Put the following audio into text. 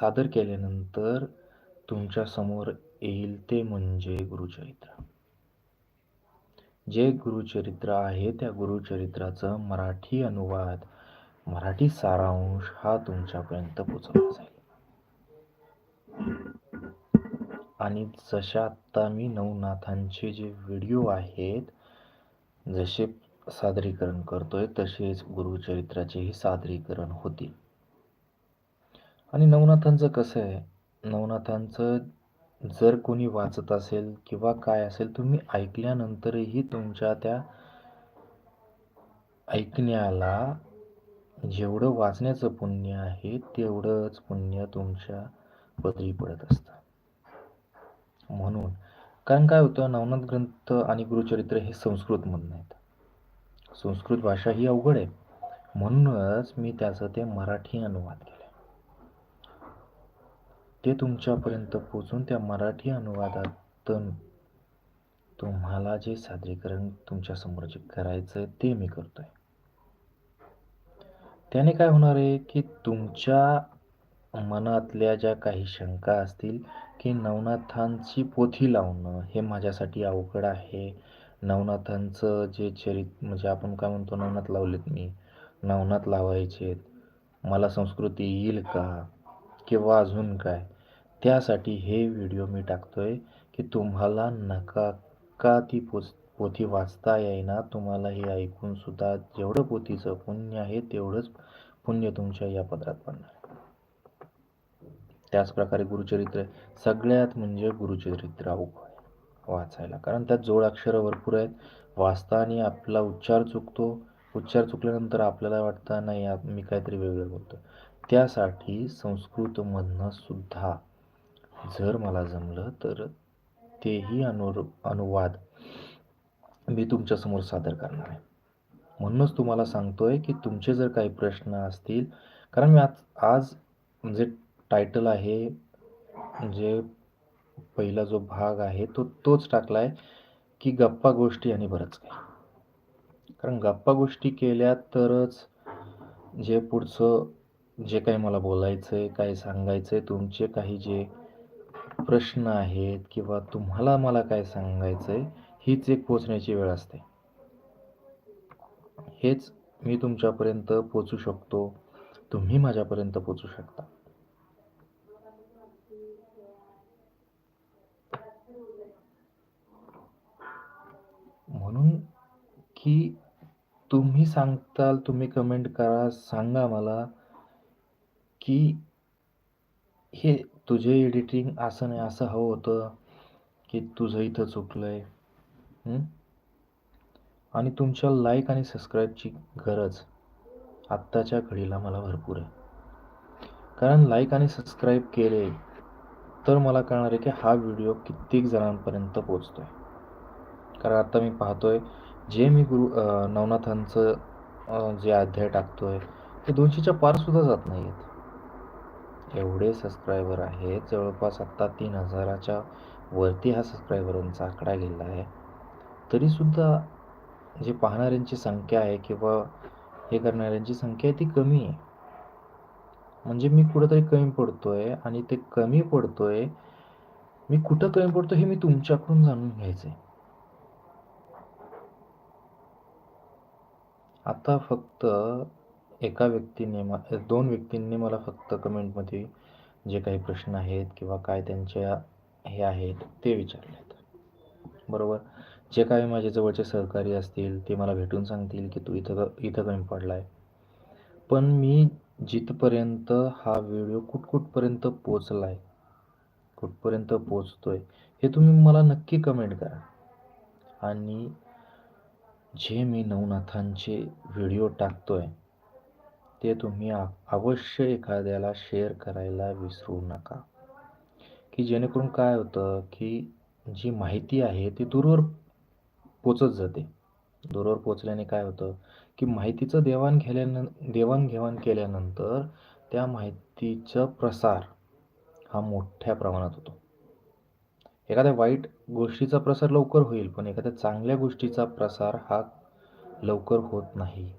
सादर केल्यानंतर तुमच्यासमोर येईल ते म्हणजे गुरुचरित्र. जे गुरुचरित्र आहे त्या गुरुचरित्राचं मराठी अनुवाद मराठी सारांश हा तुमच्यापर्यंत पोचवला जाईल. आणि जशा आत्ता मी नवनाथांचे जे व्हिडिओ आहेत जसे सादरीकरण करतोय तसेच गुरुचरित्राचेही सादरीकरण होतील. आणि नवनाथांचं कसं आहे? नवनाथांचं जर कोणी वाचत असेल किंवा काय असेल तुम्ही ऐकल्यानंतरही तुमच्या त्या ऐकण्याला जेवढं वाचण्याचं पुण्य आहे तेवढंच पुण्य तुमच्या पदरी पडत असतं. म्हणून कारण काय होतं नवनाथ ग्रंथ आणि गुरुचरित्र हे संस्कृतमधून आहेत. संस्कृत भाषा ही अवघड आहे. म्हणूनच मी त्याचं ते मराठी अनुवाद केला. ते तुमच्यापर्यंत पोचून त्या मराठी अनुवादातून तुम्हाला जे सादरीकरण तुमच्यासमोर जे करायचं ते मी करतोय. त्याने काय होणार आहे की तुमच्या मनातल्या ज्या काही शंका असतील की नवनाथांची पोथी लावणं हे माझ्यासाठी अवघड आहे. नवनाथांचं जे चरित म्हणजे आपण काय म्हणतो नवनाथ लावलेत मी नवनाथ लावायचे मला संस्कृती येईल का किंवा अजून काय? त्यासाठी हे व्हिडिओ मी टाकतोय की तुम्हाला नका का ती पोच पोथी वाचता येईना. तुम्हाला हे ऐकून सुद्धा जेवढं पोथीचं पुण्य आहे तेवढंच पुण्य तुमच्या या पदरात पडणार त्याचप्रकारे गुरुचरित्र सगळ्यात म्हणजे गुरुचरित्र अवघड आहे वाचायला. कारण त्यात जोडाक्षरं भरपूर आहेत. वाचताना आपला उच्चार चुकतो. उच्चार चुकल्यानंतर आपल्याला वाटतं नाही मी काहीतरी वेगळं बोलतो त्यासाठी संस्कृतमधनं सुद्धा जर मला जमलं तर तेही अनु अनुवाद मी तुमच्यासमोर सादर करणार आहे. म्हणूनच तुम्हाला सांगतोय की तुमचे जर काही प्रश्न असतील कारण मी आज आज जे टायटल आहे जे पहिला जो भाग आहे तो तोच टाकला आहे की गप्पा गोष्टी आणि बरंच काही. कारण गप्पा गोष्टी केल्या तरच जे पुढचं जे काही मला बोलायचं आहे काय सांगायचं आहे तुमचे काही जे प्रश्न आहेत किंवा तुम्हाला मला काय सांगायचं आहे हीच एक पोचण्याची वेळ असते. हेच मी तुमच्यापर्यंत पोचू शकतो. तुम्ही माझ्यापर्यंत पोचू शकता. म्हणून की तुम्ही सांगताल तुम्ही कमेंट करा सांगा मला की हे तुझे एडिटिंग असं नाही असं हवं होतं की तुझं इथं चुकलं आहे आणि तुमच्या लाईक आणि सबस्क्राईबची गरज आत्ताच्या घडीला मला भरपूर आहे. कारण लाईक आणि सबस्क्राईब केले तर मला कळणार आहे की हा व्हिडिओ कित्येक जणांपर्यंत पोचतो आहे कारण आत्ता मी पाहतोय जे मी गुरु नवनाथांचं जे अध्याय टाकतो आहे ते दोनशेच्या पारसुद्धा जात नाही आहेत एवढे सबस्क्रायबर आहेत जवळपास आत्ता तीन हजाराच्या वरती हा सबस्क्रायबरांचा आकडा गेला आहे. तरीसुद्धा जे पाहणाऱ्यांची संख्या आहे किंवा हे करणाऱ्यांची संख्या आहे ती कमी आहे. म्हणजे मी कुठंतरी कमी पडतोय आणि ते कमी पडतोय मी कुठं कमी पडतो हे मी तुमच्याकडून जाणून घ्यायचंय. आता फक्त एका व्यक्तीने दोन व्यक्तींनी मला फक्त कमेंटमध्ये जे काही प्रश्न आहेत किंवा काय त्यांच्या हे आहेत ते विचारलेत. बरोबर? जे काही माझे जवळचे सहकारी असतील ते मला भेटून सांगतील की तू इथं इथं कमी पडला आहे पण मी जिथपर्यंत हा व्हिडिओ कुठकुठपर्यंत पोचला आहे कुठपर्यंत पोचतोय हे तुम्ही मला नक्की कमेंट करा. आणि जे मी नवनाथांचे व्हिडिओ टाकतोय ते तुम्ही अवश्य एखाद्याला शेअर करायला विसरू नका. की जेणेकरून काय होतं की जी माहिती आहे ती दूरवर पोचत जाते. दूरवर पोचल्याने काय होतं की माहितीचं देवाण घेल्यान देवाणघेवाण केल्यानंतर त्या माहितीचा प्रसार हा मोठ्या प्रमाणात होतो. एखाद्या वाईट गोष्टीचा प्रसार लवकर होईल पण एखाद्या चांगल्या गोष्टीचा प्रसार हा लवकर होत नाही.